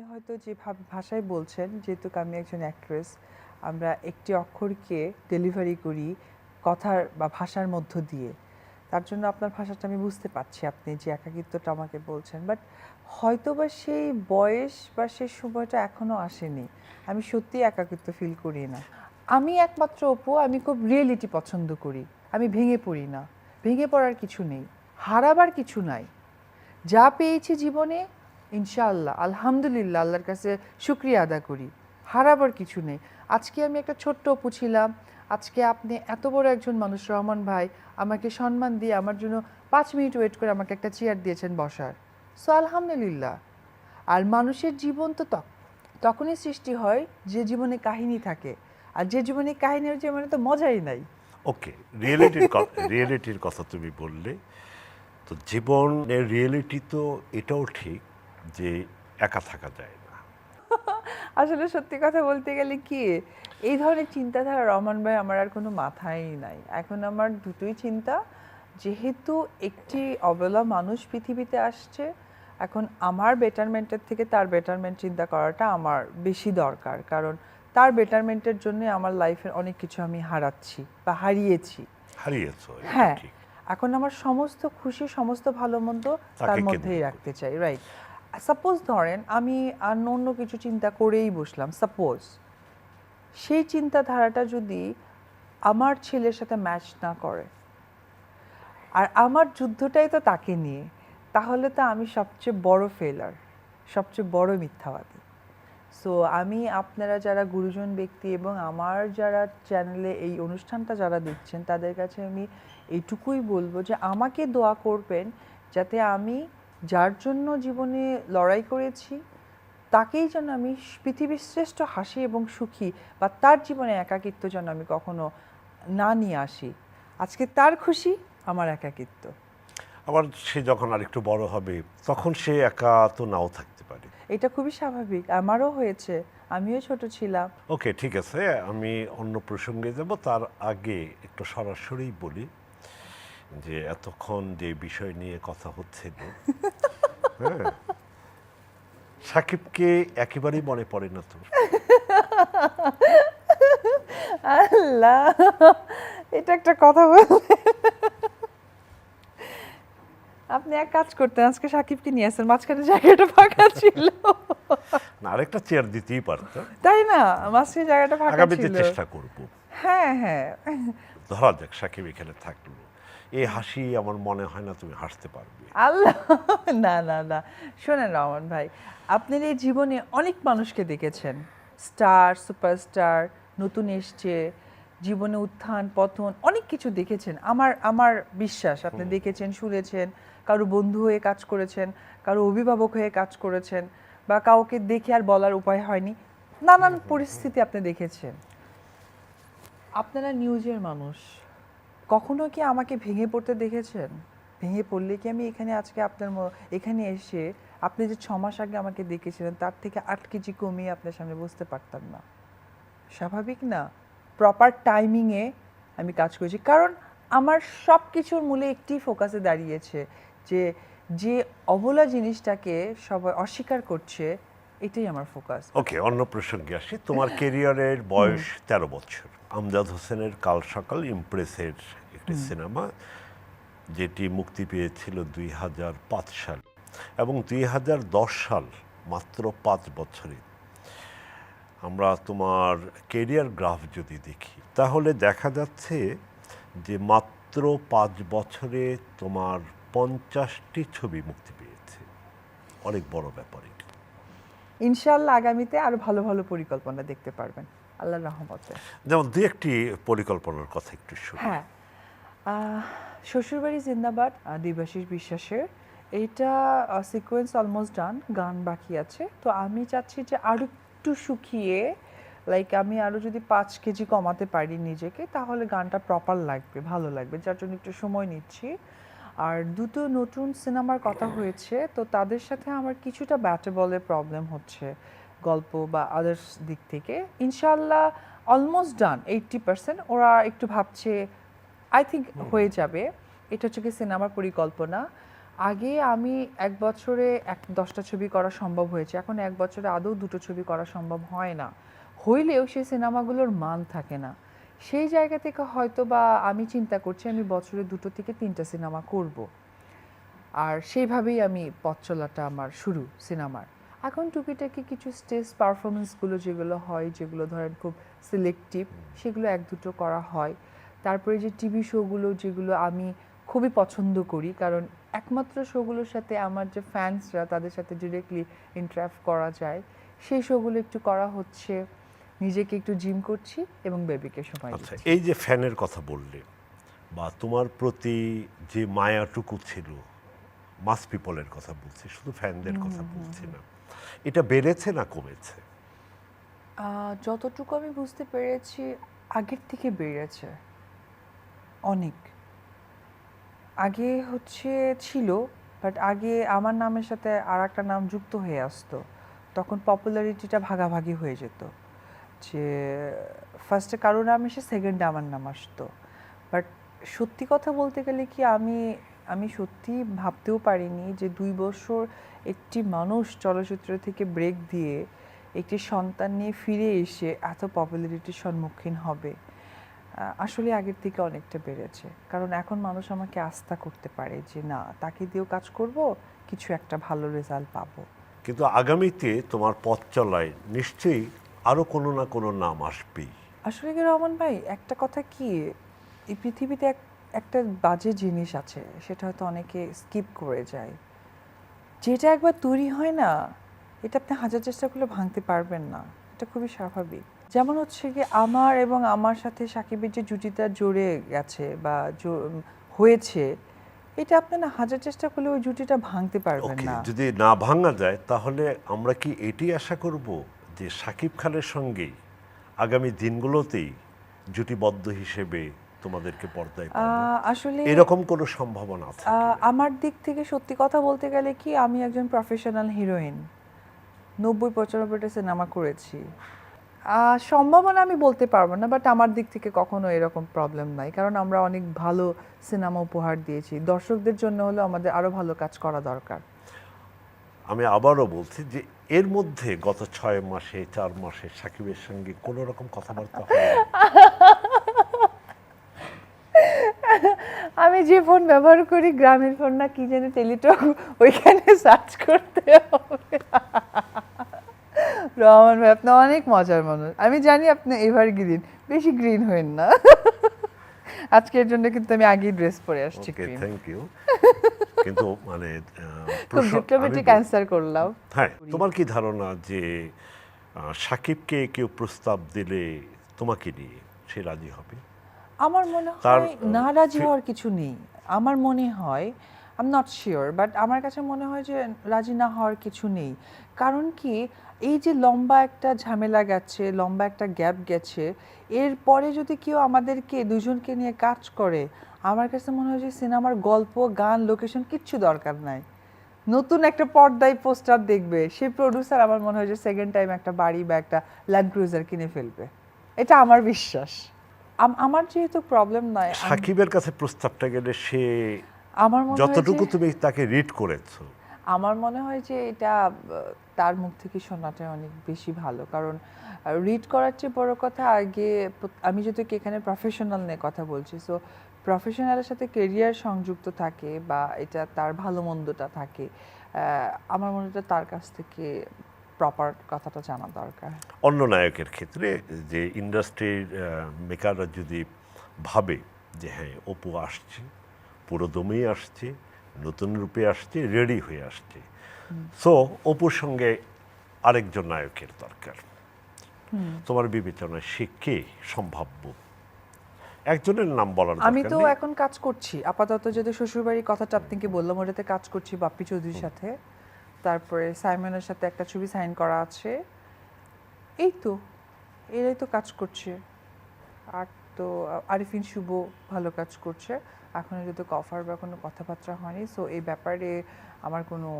আপনি হয়তো যে ভাষায় বলছেন, যেহেতু আমি একজন অ্যাক্ট্রেস আমরা একটি অক্ষরকে ডেলিভারি করি কথার বা ভাষার মধ্য দিয়ে। তার জন্য আপনার ভাষাটা আমি বুঝতে পারছি আপনি যে একাকিত্বটা আমাকে বলছেন। বাট হয়তো বা সেই বয়স বা সেই সময়টা এখনও আসেনি। আমি সত্যি একাকিত্ব ফিল করি না। আমি একমাত্র অপু, আমি খুব রিয়েলিটি পছন্দ করি। আমি ভেঙে পড়ি না। ভেঙে পড়ার কিছু নেই। হারাবার কিছু নাই। যা পেয়েছি জীবনে ইনশাআল্লাহ, আলহামদুলিল্লাহ, আল্লাহর কাছে শুক্রিয়া আদা করি। হারাবার কিছু নেই। আজকে আমি একটা ছোট্ট অপু ছিলাম। আজকে আপনি এত বড় একজন মানুষ, রহমান ভাই, আমাকে সম্মান দিয়ে আমার জন্য পাঁচ মিনিট ওয়েট করে আমাকে একটা চেয়ার দিয়েছেন বসার। সো, আলহামদুলিল্লাহ। আর মানুষের জীবন তো তখ- তখনই সৃষ্টি হয় যে জীবনে কাহিনী থাকে। আর যে জীবনে কাহিনী হয় জীবনে তো মজাই নাই। ওকে, রিয়েলিটির রিয়েলিটির কথা তুমি বললে। তো জীবনের রিয়েলিটি তো এটাও ঠিক যে একা থাকা যায় না। আসলে সত্যি কথা বলতে গেলে কি এই ধরনের চিন্তাধারা রহমান ভাই আমার আর কোনো মাথায় নাই। এখন আমার দুটোই চিন্তা যেহেতু একটি অবলা মানুষ পৃথিবীতে আসছে এখন আমার বেটারমেন্টের থেকে তার বেটারমেন্ট চিন্তা করাটা আমার বেশি দরকার। কারণ তার বেটারমেন্টের জন্য আমার লাইফের অনেক কিছু আমি হারাচ্ছি বা হারিয়েছি। হারিয়েছ হ্যাঁ এখন আমার সমস্ত খুশি সমস্ত ভালো মন্দ তার মধ্যেই রাখতে চাই রাইট সাপোজ ধরেন আমি আর অন্য কিছু চিন্তা করেই বসলাম সাপোজ সেই চিন্তাধারাটা যদি আমার ছেলের সাথে ম্যাচ না করে আর আমার যুদ্ধটাই তো তাকে নিয়ে, তাহলে তো আমি সবচেয়ে বড় ফেলার সবচেয়ে বড় মিথ্যাবাদী। সো আমি আপনারা যারা গুরুজন ব্যক্তি এবং আমার যারা চ্যানেলে এই অনুষ্ঠানটা যারা দেখছেন, তাদের কাছে আমি এইটুকুই বলব যে আমাকে দোয়া করবেন যাতে আমি যার জন্য জীবনে লড়াই করেছি তাকেই যেন আমি পৃথিবীর শ্রেষ্ঠ হাসি এবং সুখী বা তার জীবনে একাকিত্ব যেন আমি কখনো না নিয়ে আসি। আজকে তার খুশি আমার একাকিত্ব। আবার সে যখন আরেকটু বড় হবে তখন সে একা তো নাও থাকতে পারে। এটা খুবই স্বাভাবিক আমারও হয়েছে আমিও ছোট ছিলাম। ওকে ঠিক আছে আমি অন্য প্রসঙ্গে যাব তার আগে একটু সরাসরি বলি যে এতক্ষণ যে বিষয় নিয়ে কথা হচ্ছিল হ্যাঁ সাকিবকে একেবারেই মনে পড়ে না তো। আল্লাহ এটা একটা কথা বললেন। আপনি এক কাজ করতেন আজকে সাকিবকে নিয়ে আসেন মাঝখানে জায়গাটা ফাঁকা ছিল। না আরেকটা চেয়ার দিতেই পারতাম। তাই না? মাঝখানে জায়গাটা ফাঁকা আগামীতে ছিল। চেষ্টা করব। হ্যাঁ হ্যাঁ। ধরা যাক সাকিব এখানে থাকল। এই হাসি আমার মনে হয় না তুমি হাসতে পারবে। আল্লাহ না না না। শোনেন রহমান ভাই আপনার এই জীবনে অনেক মানুষকে দেখেছেন। স্টার সুপারস্টার নতুন এসছে জীবনে উত্থান পতন অনেক কিছু দেখেছেন। আমার আমার বিশ্বাস আপনি দেখেছেন শুনেছেন কারও বন্ধু হয়ে কাজ করেছেন কারও অভিভাবক হয়ে কাজ করেছেন বা কাউকে দেখে আর বলার উপায় হয়নি। নানান পরিস্থিতি আপনি দেখেছেন। আপনারা নিউজের মানুষ। কখনো কি আমাকে ভেঙে পড়তে দেখেছেন? ভেঙে পড়লে কি আমি এখানে আজকে আপনার এখানে এসে আপনি যে ছ মাস আগে আমাকে দেখেছিলেন তার থেকে আট কেজি কমিয়ে আপনার সামনে বসতে পারতাম না। স্বাভাবিক না? প্রপার টাইমিংয়ে আমি কাজ করেছি। কারণ আমার সব কিছুর মূলে একটি ফোকাসে দাঁড়িয়েছে যে যে অবলা জিনিসটাকে সবাই অস্বীকার করছে এটাই আমার ফোকাস ওকে অন্য প্রসঙ্গে আসি। তোমার কেরিয়ারের বয়স তেরো বছর। আমজাদ হোসেনের কাল সকাল ইমপ্রেসের একটি সিনেমা যেটি মুক্তি পেয়েছিল দুই হাজার পাঁচ সাল এবং দুই হাজার দশ সাল মাত্র পাঁচ বছরে। আমরা তোমার কেরিয়ার গ্রাফ যদি দেখি তাহলে দেখা যাচ্ছে যে মাত্র পাঁচ বছরে তোমার পঞ্চাশটি ছবি মুক্তি পেয়েছে। অনেক বড় ব্যাপার এটি। ইনশাল্লাহ আগামীতে আরও ভালো ভালো পরিকল্পনা দেখতে পারবেন আল্লাহর রহমতে। যেমন দু একটি পরিকল্পনার কথা একটু শুনি। হ্যাঁ। শ্বশুরবাড়ি জিন্দাবাদ দেবাশিস বিশ্বাসের। এইটা সিকোয়েন্স অলমোস্ট ডান গান বাকি আছে। তো আমি চাচ্ছি যে আরও একটু শুকিয়ে লাইক আমি আরও যদি পাঁচ কেজি কমাতে পারি নিজেকে, তাহলে গানটা প্রপার লাগবে, ভালো লাগবে, যার জন্য একটু সময় নিচ্ছি। আর দুটো নতুন সিনেমার কথা হয়েছে, তো তাদের সাথে আমার কিছুটা ব্যাটে বলে প্রবলেম হচ্ছে, গল্প বা আদার্স দিক থেকে। ইনশাল্লাহ অলমোস্ট ডান এইটটি পার্সেন্ট ওরা একটু ভাবছে আই থিঙ্ক হয়ে যাবে। এটা হচ্ছে কি সিনেমার পরিকল্পনা। আগে আমি এক বছরে এক দশটা ছবি করা সম্ভব হয়েছে। এখন এক বছরে আদৌ দুটো ছবি করা সম্ভব হয় না। হইলেও সেই সিনেমাগুলোর মান থাকে না। সেই জায়গা থেকে হয়তো বা আমি চিন্তা করছি আমি বছরে দুটো থেকে তিনটা সিনেমা করব। আর সেইভাবেই আমি পথ চলাটা আমার শুরু সিনেমার। এখন টুকিটাকি কিছু স্টেজ পারফরমেন্সগুলো যেগুলো হয় যেগুলো ধরেন খুব সিলেক্টিভ সেগুলো এক দুটো করা হয়। তারপরে যে টিভি শোগুলো যেগুলো আমি খুবই পছন্দ করি কারণ একমাত্র শোগুলোর সাথে আমার যে ফ্যান্সরা তাদের সাথে ডিরেক্টলি ইন্টারাক্ট করা যায় সেই শোগুলো একটু করা হচ্ছে নিজেকে একটু জিম করছি এবং বেবিকে সময় আচ্ছা এই যে ফ্যানের কথা বললে বা তোমার প্রতি যে মায়াটুকু ছিল মাস পিপলের কথা বলছি শুধু ফ্যানদের কথা বলছি না এটা বেড়েছে না কমেছে? যতটুকু আমি বুঝতে পেরেছি আগের থেকে বেড়েছে। অনেক। আগে হচ্ছে ছিল বাট আগে আমার নামের সাথে আর একটা নাম যুক্ত হয়ে আসতো। তখন পপুলারিটিটা ভাগাভাগি হয়ে যেত। যে ফার্স্টে কারও নাম এসে সেকেন্ডে আমার নাম আসতো। বাট সত্যি কথা বলতে গেলে কি আমি আমি সত্যি ভাবতেও পারিনি যে দুই বছর একটি মানুষ চলচ্চিত্র থেকে ব্রেক দিয়ে একটি সন্তান নিয়ে ফিরে এসে এত পপুলারিটির সম্মুখীন হবে। আসলে আগের থেকে অনেকটা বেড়েছে। কারণ এখন মানুষ আমাকে আস্থা করতে পারে যে না তাকে দিয়েও কাজ করব কিছু একটা ভালো রেজাল্ট পাবো। কিন্তু আগামীতে তোমার পথ চলায় নিশ্চয়ই আরও কোনো না কোনো নাম আসবেই। আসলে কি রহমান ভাই একটা কথা কি এই পৃথিবীতে এক একটা বাজে জিনিস আছে সেটা হয়তো অনেকে স্কিপ করে যায়। যেটা একবার তৈরি হয় না এটা আপনি হাজার চেষ্টা করলে ভাঙতে পারবেন না। এটা খুবই স্বাভাবিক। যেমন হচ্ছে কি আমার এবং আমার সাথে সাকিবের যে জুটিটা জড়ে গেছে বা হয়েছে এটা আপনি না হাজার চেষ্টা করলে ওই জুটিটা ভাঙতে পারবেন না। যদি না ভাঙা যায় তাহলে আমরা কি এটি আশা করব যে সাকিব খানের সঙ্গে আগামী দিনগুলোতেই জুটিবদ্ধ হিসেবে তোমাদেরকে পর্দায় আসলে এরকম কোনো সম্ভাবনা আছে আমার দিক থেকে সত্যি কথা বলতে গেলে কি আমি একজন প্রফেশনাল হিরোইন নব্বই পঁচানব্বইটা সিনেমা করেছি। সম্ভাবনা আমি বলতে পারব না বাট আমার দিক থেকে কখনো এরকম প্রবলেম নাই। কারণ আমরা অনেক ভালো সিনেমা উপহার দিয়েছি। দর্শকদের জন্য হলেও আমাদের আরও ভালো কাজ করা দরকার। আমি আবারও বলছি যে এর মধ্যে গত ছয় মাসে চার মাসে সাকিবের সঙ্গে কোনো রকম কথাবার্তা আমি যে ফোন ব্যবহার করি গ্রামের ফোন না কি জানি টেলিটক ওইখানে সার্চ করতে হবে। রহমান ভাই আপনি অনেক মজার মানুষ। আমি জানি আপনি এভার গ্রিন বেশি গ্রিন হইন না। আজকের জন্য কিন্তু আমি আগেই ড্রেস পরে আসছি ওকে থ্যাংক ইউ কিন্তু মানে খুব আমি অ্যান্সার করলাম। হ্যাঁ তোমার কি ধারণা যে সাকিবকে কেউ প্রস্তাব দিলে তোমাকে নিয়ে সে রাজি হবে? আমার মনে হয় না রাজি হওয়ার কিছু নেই। আমার মনে হয় I am not sure but আমার কাছে মনে হয় যে রাজি না হওয়ার কিছু নেই। কারণ কি, এই যে লম্বা একটা ঝামেলা গেছে, লম্বা একটা গ্যাপ গেছে এরপরে যদি কেউ আমাদেরকে, দুজনকে নিয়ে কাজ করে, আমার কাছে মনে হয় যে সিনেমার গল্প, গান লোকেশন কিচ্ছু দরকার নাই। নতুন একটা পর্দায় পোস্টার দেখবে সেই প্রডিউসার আমার মনে হয় যে সেকেন্ড টাইম একটা বাড়ি বা একটা ল্যান্ড ক্রুজার কিনে ফেলবে। এটা আমার বিশ্বাস। আম- আমার যেহেতু প্রবলেম নয়, আমি- সাকিবের কাছে প্রস্তাবটা গেলে সে আমার মনে হয় যতটুকু তুমি তাকে রিড করেছ। আমার মনে হয় যে এটা তার মুখ থেকে শোনাটা অনেক বেশি ভালো। কারণ রিড করার চেয়ে বড় কথা আগে আমি যদি এখানে প্রফেশনাল নিয়ে কথা বলছি সো প্রফেশনালের সাথে কেরিয়ার সংযুক্ত থাকে বা এটা তার ভালো মন্দটা থাকে আমার মনে হয় তার কাছ থেকে প্রপার কথাটা জানা দরকার। অন্য নায়কের ক্ষেত্রে যে ইন্ডাস্ট্রির মেকাররা যদি ভাবে যে হ্যাঁ অপু আসছে পুরো দমেই আসছে নতুন রূপে আসছে রেডি হয়ে আসছে। সো অপুর সঙ্গে আরেকজন নায়কের দরকার। তোমার বিবেচনায় সে কে সম্ভাব্য? একজনের নাম বলার আমি তো এখন কাজ করছি। আপাতত যদি শ্বশুরবাড়ির কথাটা আপনাকে বললাম ওটাতে কাজ করছি বাপ্পি চৌধুরীর সাথে। তারপরে সাইমনের সাথে একটা ছবি সাইন করা আছে। এই তো এরাই তো কাজ করছে। আর তো আরিফিন শুভ ভালো কাজ করছে। এখনও যদি কফার বা কোনো কথাবার্তা হয়নি সো এই ব্যাপারে আমার কোনো